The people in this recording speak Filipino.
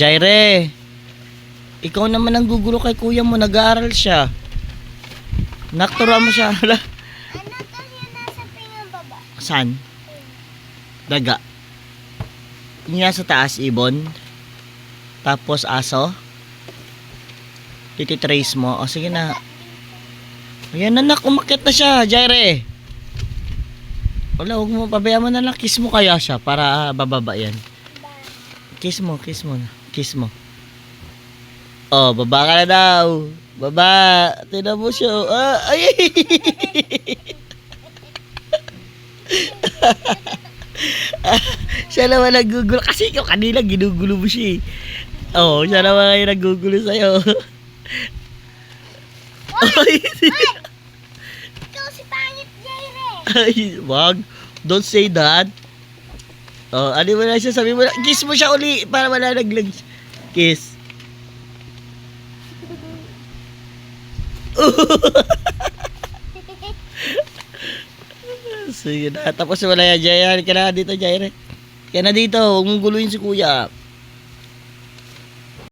Jaire, ikaw naman ang gugulo kay kuya mo, nag-aaral siya. Naktura mo siya. Ano kasi nasa pingang baba? Saan? Daga. Yung nasa taas, ibon. Tapos aso. Tititrace mo. O sige na. Ayan anak, umakit na siya, Jaire. Wala, huwag mo, pabayaan mo na lang. Kiss mo kaya siya para ah, bababa yan. Kiss mo, kiss mo. na. Kiss mo. Oh, baba ka na daw. Baba. Tignan mo siya. Ah, ay! siya naman nagugulo. Kasi ikaw kanila ginugulo mo siya eh. Oo, oh, siya naman kayo nagugulo sa'yo. Ay, Ikaw si Pangit Jaire. ay, wag. Don't say that. Oh, ano mo na siya, sabi mo na, kiss mo siya uli para wala naglag. Kiss. Sige na, tapos wala yan, Jaya. Halika na dito, Jaire. Kaya na dito, huwag mong guluhin si kuya.